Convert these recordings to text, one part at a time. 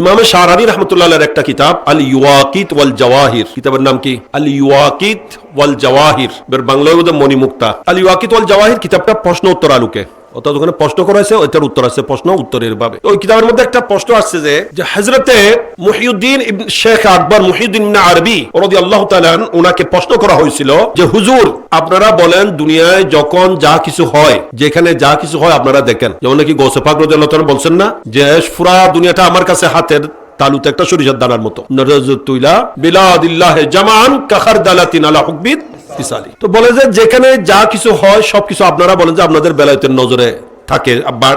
ইমামে শাহরানি রহমতুল্লাহ একটা কিতাব আল ইউয়াকিত ওয়াল জওয়াহির কিতাবের নাম কি? আল ইউয়াকিত ওয়াল জওয়াহির বাংলায় মণিমুক্তা। আল ইউয়াকিত ওয়াল জওয়াহির কিতাবটা প্রশ্ন উত্তর আলুকে। অর্থাৎ ওখানে প্রশ্ন করা হয়েছে ওইটার উত্তর আছে প্রশ্ন, উত্তরের ভাবে ওই কিতাবের মধ্যে একটা প্রশ্ন আসছে যে হজরতে মুহিউদ্দিন শেখ আকবর, মুহিউদ্দিন আরবি রদি আল্লাহ তালান ওনাকে প্রশ্ন করা হয়েছিল যে, হুজুর, আপনারা বলেন দুনিয়ায় যখন যা কিছু হয়, যেখানে যা কিছু হয় আপনারা দেখেন। যেমন নাকি গৌসে পাক রদি আল্লাহ বলছেন না, যে ফুরা দুনিয়াটা আমার কাছে হাতের তালুতে একটা সরিষার দানার মতো। নরজতুইলা বিলাদিল্লাহ জামান কাখার দালাতিন আলা হুকবিত। তো বলে যে যেখানে যা কিছু হয় আপনারা বলেন যে আপনাদের বেলায়েতের নজরে থাকে।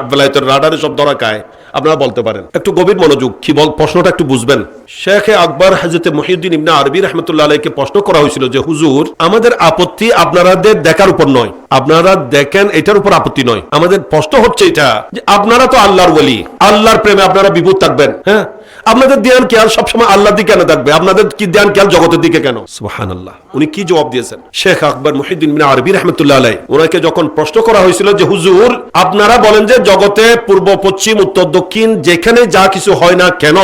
বেলায়েতের রাডারে সব ধরা খায়। আপনারা বলতে পারেন। একটু গভীর মনোযোগ, কি বল, প্রশ্নটা একটু বুঝবেন। আকবর হাজরতে মহিউদ্দিন ইবনে আরবি রহমতুল্লাহ আলাইকে প্রশ্ন করা হয়েছিল যে, হুজুর, আমাদের আপত্তি আপনাদের দেখার উপর নয়। আপনারা দেখেন এটার উপর আপত্তি নয়। আমাদের প্রশ্ন হচ্ছে এটা, যে আপনারা তো আল্লাহর বলি আল্লাহর প্রেমে আপনারা বিভূত থাকবেন। হ্যাঁ? আপনাদের ধ্যান খেয়াল সবসময় আল্লাহর দিকে কেন থাকবে? আপনাদের কি ধ্যান খেয়াল জগতের দিকে কেন? সুহান আল্লাহ উনি কি জবাব দিয়েছেন? শেখ আকবর মুহিদ্দিন বিন আরবি রহমতুল্লাহ আলাই ওনাকে যখন প্রশ্ন করা হয়েছিল যে হুজুর আপনারা বলেন যে জগতে পূর্ব পশ্চিম উত্তর দক্ষিণ যেখানে যা কিছু হয় না কেন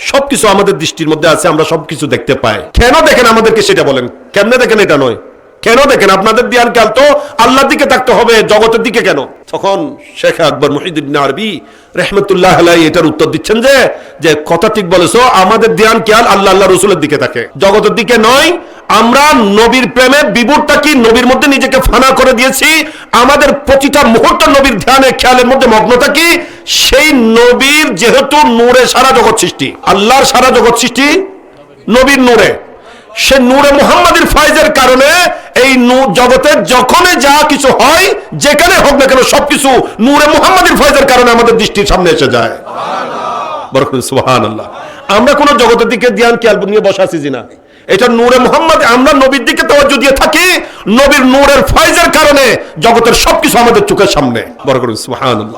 সবকিছু আমাদের দৃষ্টির মধ্যে আছে আমরা সবকিছু দেখতে পাই। কেন দেখেন আমাদেরকে সেটা বলেন? কেমনে দেখেন এটা নয়? কেন দেখেন? আপনাদের ধ্যান খেয়াল তো আল্লাহর দিকে থাকতে হবে, জগতের দিকে কেন? তখন শেখ আকবর মহিদুদ্দিন আরবি রহমতুল্লাহ এটার উত্তর দিচ্ছেন যে যে কথা ঠিক বলেছ, আমাদের আল্লাহ আল্লাহ রসুলের দিকে থাকে। জগতের দিকে নয়, আমরা নবীর প্রেমে নবীর মধ্যে নিজেকে ফানা করে দিয়েছি? আমাদের প্রতিটা মুহূর্ত নবীর ধ্যানে, খেয়ালের মধ্যে মগ্ন থাকি সেই নবীর যেহেতু নূরে সারা জগৎ সৃষ্টি। আল্লাহর সারা জগৎ সৃষ্টি নবীর নূরে। সে নূরে মুহাম্মাদের ফাইজের কারণে এই নূ- জগতে যখনই যা কিছু হয়, যেখানে হোক না কেন সবকিছু নূরে মুহাম্মাদের ফাইজের কারণে আমাদের দৃষ্টির সামনে এসে যায়। সুবহান আল্লাহ আমরা কোন জগতের দিকে ধ্যান, খেয়াল নিয়ে বসে আছি না। এটা নূরে মোহাম্মদ, আমরা নবীর দিকে তাওয়াজ্জু দিয়ে থাকি, নবীর নূরের ফাইজের কারণে জগতের সবকিছু আমাদের চোখের সামনে। বরকত সুবহান আল্লাহ